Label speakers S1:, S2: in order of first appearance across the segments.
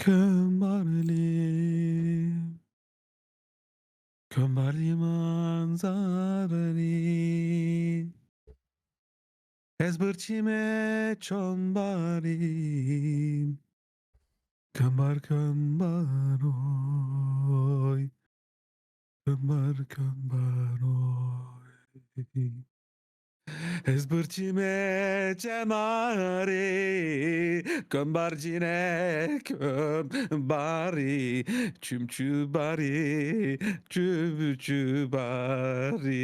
S1: Kembali Kembali manzarani Ezbercime çombari Kembar kembar oy. Kembar kembar oy Ezbercime cemari Kembarcine kembari Çümçü bari Çümçü bari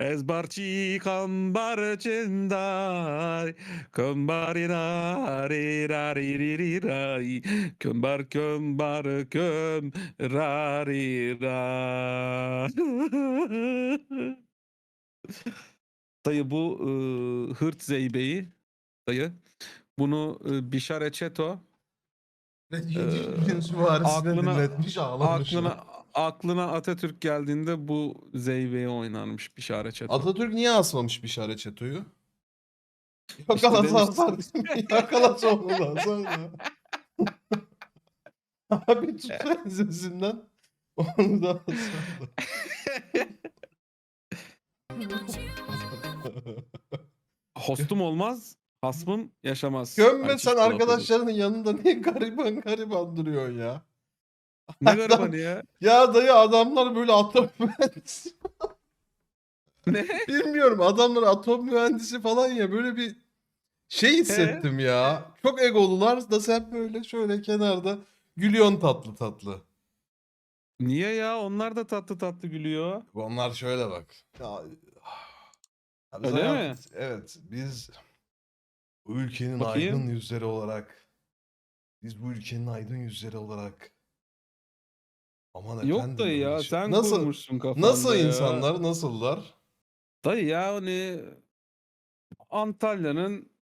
S1: Ezbarci kambar cindar Kembarina riraririrai Kembar kembar kem rarira Dayı bu e, hırt zeybeği dayı. Bunu e, Bişar Eçeto
S2: Yedi süvarisine
S1: aklına-
S2: dinletmiş ağlamış.
S1: aklına aklına Atatürk geldiğinde bu zeybeği oynarmış Bişar Eçeto.
S2: Atatürk niye asmamış bir şare çetoyu?
S1: İşte
S2: Yakalasa
S1: demiş-
S2: asar onu da asar. Abi tut ensesinden onu da asardı.
S1: Hostum olmaz, hasmım yaşamaz.
S2: Gömme sen
S1: dedi.
S2: arkadaşlarının yanında niye gariban gariban duruyorsun ya?
S1: Ne garibanı ya?
S2: Ya dayı adamlar böyle atom mühendisi.
S1: Ne?
S2: Bilmiyorum adamlar atom mühendisi falan ya böyle bir şey hissettim ya. Çok egolular da sen böyle şöyle kenarda gülüyorsun tatlı tatlı.
S1: Niye ya? Onlar da tatlı tatlı gülüyor.
S2: Onlar şöyle bak. Ya, biz
S1: Öyle mi?
S2: hayat- Evet biz bu ülkenin
S1: Bakayım.
S2: aydın yüzleri olarak biz bu ülkenin aydın yüzleri olarak aman
S1: Yok
S2: efendim
S1: dayı ya
S2: kardeşim.
S1: sen
S2: nasıl,
S1: kurmuşsun kafanda
S2: Nasıl
S1: ya.
S2: insanlar nasıllar?
S1: Dayı ya hani Antalya'nın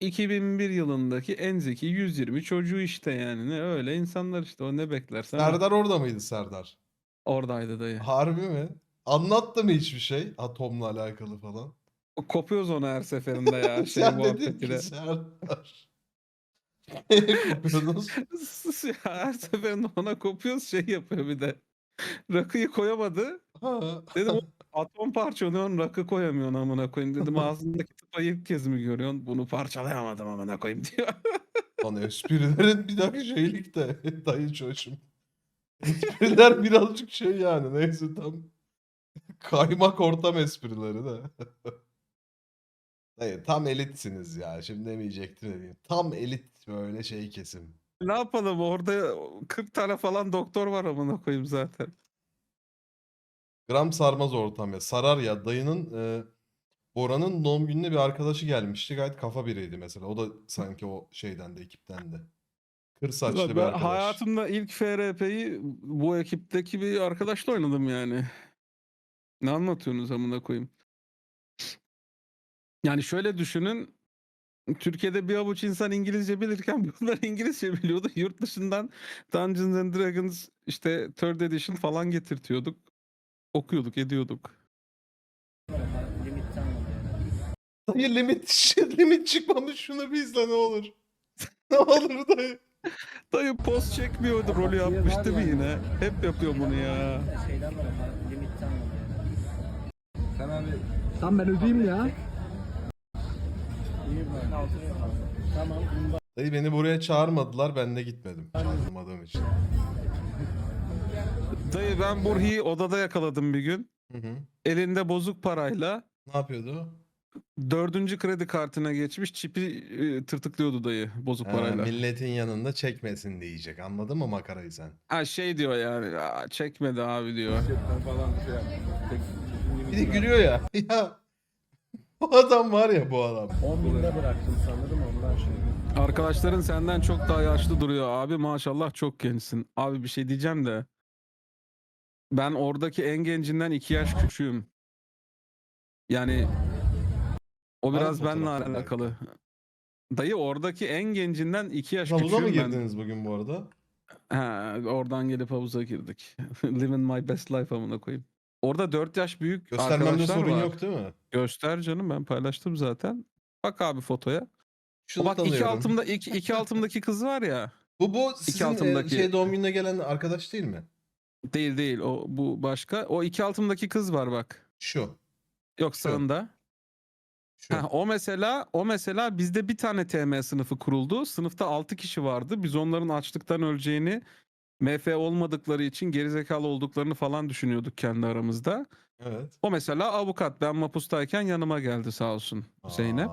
S1: 2001 yılındaki en zeki 120 çocuğu işte yani. Ne öyle insanlar işte o ne beklersen.
S2: Serdar orada mıydı Serdar?
S1: Oradaydı dayı.
S2: Harbi mi? Anlattı mı hiçbir şey atomla alakalı falan?
S1: Kopuyoruz onu her seferinde ya şey
S2: Sen dedin
S1: muhabbetiyle.
S2: ki Serdar. Neye
S1: ya her seferinde ona kopuyoruz şey yapıyor bir de. Rakıyı koyamadı.
S2: Ha.
S1: Dedim "Oğlum, atom parçalıyorsun rakı koyamıyorsun amına koyayım dedim ağzındaki tıpayı ilk kez mi görüyorsun bunu parçalayamadım amına koyayım diyor.
S2: Lan esprilerin bir dakika şeylik de dayı çocuğum. Espriler birazcık şey yani neyse tam kaymak ortam esprileri de. Dayı tam elitsiniz ya şimdi demeyecektim de diyeyim. Tam elit böyle şey kesim.
S1: ne yapalım orada 40 tane falan doktor var amına koyayım zaten.
S2: Gram sarmaz ortam ya. Sarar ya. Dayının e, Bora'nın doğum gününe bir arkadaşı gelmişti. Gayet kafa biriydi mesela. O da sanki o şeyden de ekipten de. Kır saçlı
S1: Ulan
S2: bir
S1: ben
S2: arkadaş.
S1: hayatımda ilk FRP'yi bu ekipteki bir arkadaşla oynadım yani. Ne anlatıyorsunuz amına koyayım? Yani şöyle düşünün. Türkiye'de bir avuç insan İngilizce bilirken bunlar İngilizce biliyordu. Yurt dışından Dungeons and Dragons işte Third Edition falan getirtiyorduk. Okuyorduk, ediyorduk.
S2: Dayı limit, limit çıkmamış şunu bir izle ne olur. ne olur dayı.
S1: Dayı post çekmiyordu rolü yapmıştı mı yine? Hep yapıyor bunu ya.
S3: Şeyden dolayı, limitten dolayı.
S4: Sen abi
S5: Tamam ben ödeyeyim ya.
S3: İyi bak. Tamam, bunu
S2: Dayı beni buraya çağırmadılar ben de gitmedim. Çağırmadığım için.
S1: Dayı ben Burhi'yi odada yakaladım bir gün.
S2: Hı hı.
S1: Elinde bozuk parayla
S2: Ne yapıyordu?
S1: dördüncü kredi kartına geçmiş çipi e, tırtıklıyordu dayı bozuk
S2: Ha,
S1: parayla.
S2: milletin yanında çekmesin diyecek. Anladın mı makarayı sen?
S1: Ha şey diyor yani "Aa, çekmedi abi diyor.
S4: şey
S2: Bir de gülüyor ya. Ya bu adam var ya bu adam.
S3: 10 binde bıraktım sanırım ondan şey.
S1: Arkadaşların senden çok daha yaşlı duruyor abi maşallah çok gençsin. Abi bir şey diyeceğim de ben oradaki en gencinden iki yaş küçüğüm. Yani o biraz
S2: fotoğraflar?
S1: alakalı. Dayı oradaki en gencinden iki yaş
S2: Havuza mı
S1: küçüğüm ben.
S2: girdiniz bugün bu arada?
S1: Ha, oradan gelip havuza girdik. Living my best life amına koyayım. Orada 4 yaş büyük
S2: Göstermemde
S1: arkadaşlar
S2: sorun
S1: var.
S2: yok değil mi?
S1: Göster canım ben paylaştım zaten. Bak abi fotoya.
S2: Şunu
S1: Bak iki altımda iki, iki altımdaki kız var ya.
S2: Bu bu sizin e,
S1: altındaki-
S2: şey doğum gününe gelen arkadaş değil mi?
S1: Değil değil o bu başka. O iki altımdaki kız var bak.
S2: Şu.
S1: Yok sağında.
S2: Şu.
S1: Heh, o mesela o mesela bizde bir tane TM sınıfı kuruldu. Sınıfta 6 kişi vardı. Biz onların açlıktan öleceğini MF olmadıkları için gerizekalı olduklarını falan düşünüyorduk kendi aramızda.
S2: Evet.
S1: O mesela avukat. Ben mapustayken yanıma geldi sağ olsun Zeynep.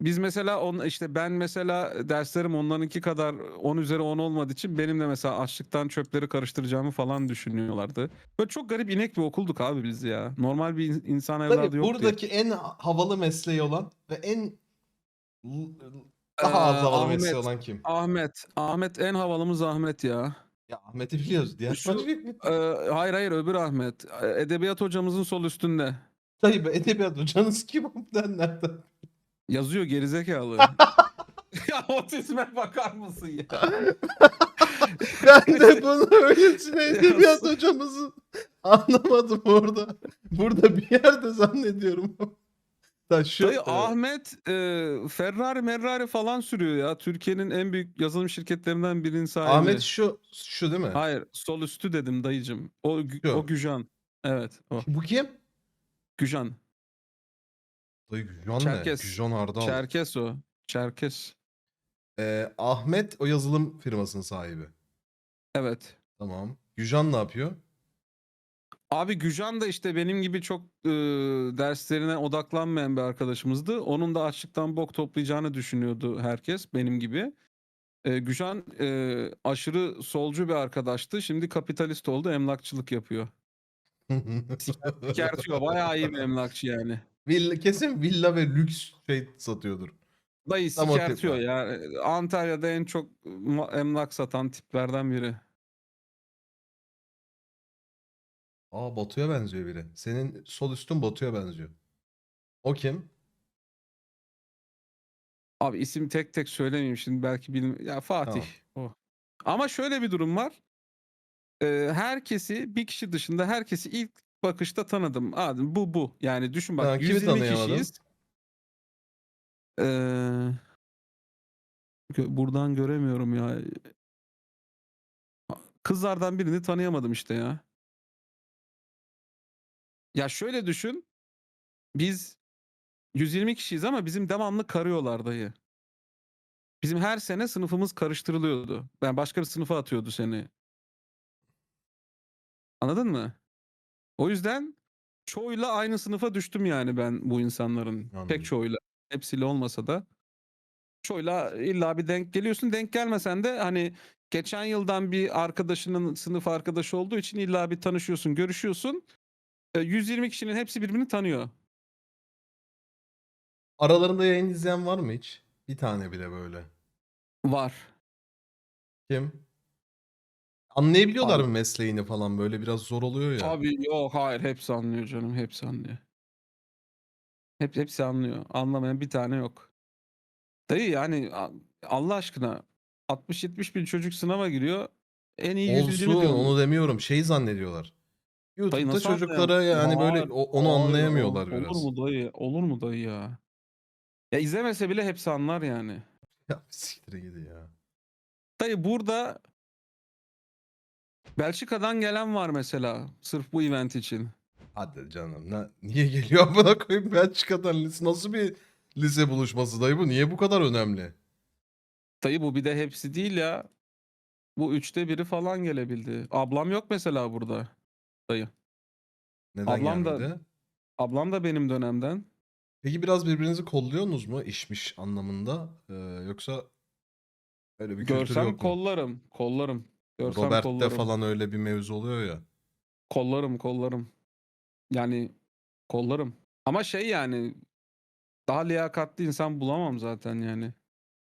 S1: Biz mesela on işte ben mesela derslerim onlarınki kadar 10 üzeri 10 olmadığı için benim de mesela açlıktan çöpleri karıştıracağımı falan düşünüyorlardı. Böyle çok garip inek bir okulduk abi biz ya. Normal bir in- insan evladı
S2: Tabii
S1: yoktu.
S2: buradaki en havalı mesleği olan ve en daha
S1: Ee,
S2: az havalı
S1: Ahmet.
S2: mesleği olan kim?
S1: Ahmet. Ahmet en havalımız Ahmet ya.
S2: Ya Ahmet'i biliyoruz. Diğer
S1: Şu-? Ee, hayır hayır öbür Ahmet. Ee, Edebiyat hocamızın sol üstünde.
S2: Be edebiyat hocanız kim ondan nereden?
S1: Yazıyor gerizekalı. ya otizme bakar mısın ya?
S2: Ben de bunu öylesine edebiyat hocamızı anlamadım orada. Burada bir yerde zannediyorum. Da şu,
S1: Dayı Ahmet e, Ferrari Merrari falan sürüyor ya. Türkiye'nin en büyük yazılım şirketlerinden birinin sahibi.
S2: Ahmet şu şu değil mi?
S1: Hayır sol üstü dedim dayıcım. O,
S2: Şu.
S1: o Güjan. Evet o.
S2: Bu kim?
S1: Güjan.
S2: Dayı Güjon ne?
S1: Çerkes.
S2: Güjon Hardal.
S1: Çerkes o. Çerkes.
S2: Ee, Ahmet o yazılım firmasının sahibi.
S1: Evet.
S2: Tamam. Güjan ne yapıyor?
S1: Abi Güjan da işte benim gibi çok e, derslerine odaklanmayan bir arkadaşımızdı. Onun da açlıktan bok toplayacağını düşünüyordu herkes benim gibi. E, Güjan e, aşırı solcu bir arkadaştı. Şimdi kapitalist oldu, emlakçılık yapıyor. Sikertiyor. Bayağı iyi bir emlakçı yani.
S2: Villa, kesin villa ve lüks şey satıyordur.
S1: Dayı
S2: Tam o tip
S1: sikertiyor
S2: var.
S1: ya. Antalya'da en çok ma- emlak satan tiplerden biri.
S2: Aa Batu'ya benziyor biri. Senin sol üstün Batu'ya benziyor. O kim?
S1: Abi isim tek tek söylemeyeyim şimdi belki bilim ya Fatih o. Ama şöyle bir durum var. Ee, herkesi bir kişi dışında herkesi ilk bakışta tanıdım. Abi bu bu. Yani düşün bak
S2: Ha, kimi
S1: 120
S2: tanıyamadın?
S1: kişiyiz. Ee, gö- buradan göremiyorum ya. Kızlardan birini tanıyamadım işte ya. Ya şöyle düşün. Biz 120 kişiyiz ama bizim devamlı karıyorlar dayı. Bizim her sene sınıfımız karıştırılıyordu. Ben başka bir sınıfa atıyordu seni. Anladın mı? O yüzden çoğuyla aynı sınıfa düştüm yani ben bu insanların.
S2: Anladım.
S1: Pek çoğuyla. Hepsiyle olmasa da. Çoğuyla illa bir denk geliyorsun. Denk gelmesen de hani geçen yıldan bir arkadaşının sınıf arkadaşı olduğu için illa bir tanışıyorsun, görüşüyorsun. E, 120 kişinin hepsi birbirini tanıyor.
S2: Aralarında yayın izleyen var mı hiç? Bir tane bile böyle.
S1: Var.
S2: Kim? Anlayabiliyorlar
S1: Abi-
S2: mı mesleğini falan böyle biraz zor oluyor ya.
S1: Abi yok hayır hepsi anlıyor canım hepsi anlıyor. Hep hepsi anlıyor. Anlamayan bir tane yok. Dayı yani a- Allah aşkına 60-70 bin çocuk sınava giriyor. En iyi 120
S2: Olsun onu demiyorum. Şey zannediyorlar.
S1: Dayı
S2: YouTube'da
S1: nasıl
S2: çocuklara
S1: anlayamam?
S2: yani böyle
S1: Hayır,
S2: o- onu
S1: hayır,
S2: anlayamıyorlar
S1: ol-
S2: biraz.
S1: Olur mu dayı? Olur mu dayı ya? Ya izlemese bile hepsi anlar yani.
S2: Ya siktir gidi ya.
S1: Dayı burada Belçika'dan gelen var mesela sırf bu event için.
S2: Hadi canım. Ne, niye geliyor amına koyayım Belçika'dan lise nasıl bir lise buluşması dayı bu? Niye bu kadar önemli?
S1: Dayı bu bir de hepsi değil ya. Bu üçte biri falan gelebildi. Ablam yok mesela burada. Dayı.
S2: Neden
S1: Ablam da-
S2: gelmedi?
S1: Ablam da benim dönemden.
S2: Peki biraz birbirinizi kolluyorsunuz mu işmiş anlamında? Ee, yoksa öyle bir kültür
S1: Görsem
S2: yok mu?
S1: kollarım. Kollarım. Görsem
S2: Robert'te
S1: kollarım.
S2: falan öyle bir mevzu oluyor ya.
S1: Kollarım kollarım. Yani kollarım. Ama şey yani daha liyakatli insan bulamam zaten yani.